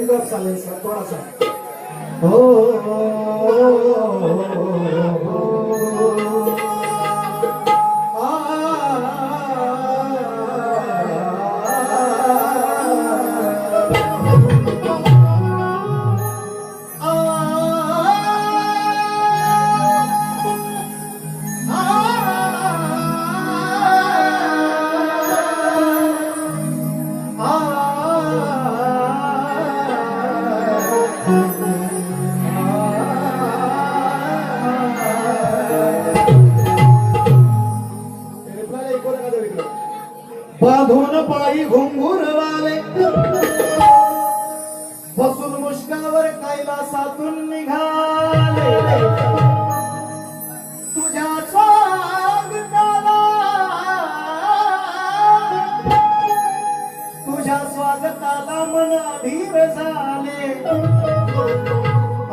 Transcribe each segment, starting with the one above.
Pin drop silence थोडासा हो बांधून पायी घुंगूर वाले. बसून मुष्कावर कैलासातून निघाले. तुझ्या स्वागताला. तुझ्या स्वागताला मन अधीर झाले.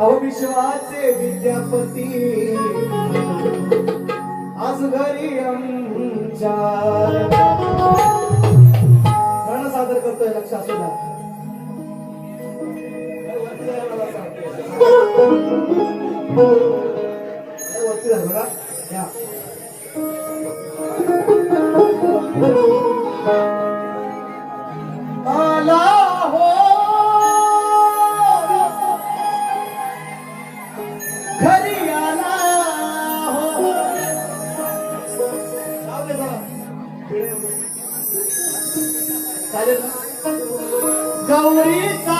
अविश्वाचे विद्यापती. आज घरी आमच्या सादर असू द्या या चालेल ना? Gaurita!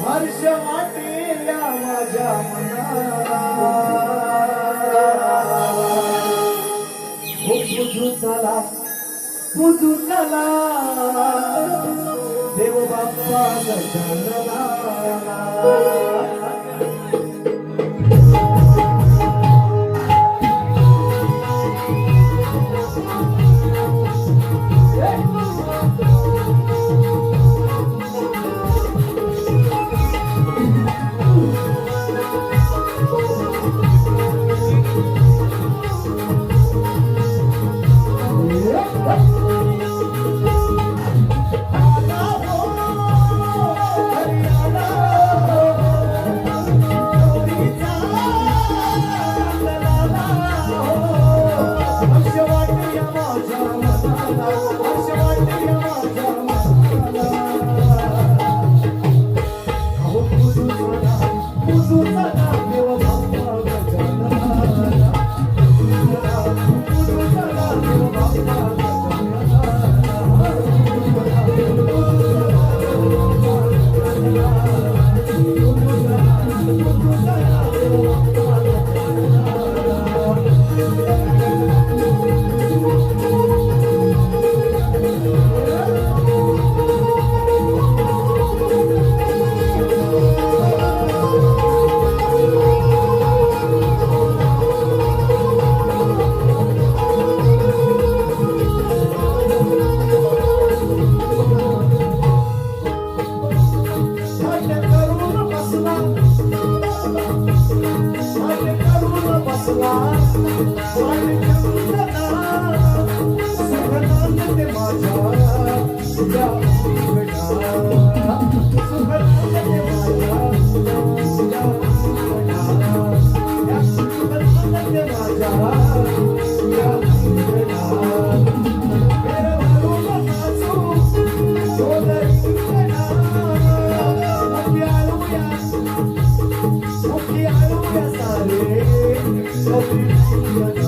हर्ष वाटेल्या माझ्या मना हो, चला पुजू चला. देव बाप्पा गजानना Yeah. Dios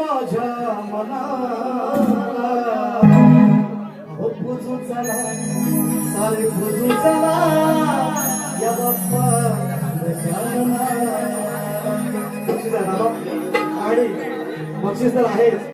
माझ्या मनाला. हो बुजू चला. सारे बुजू चला. या बाप्पा? आणि बक्षीस तर आहेच.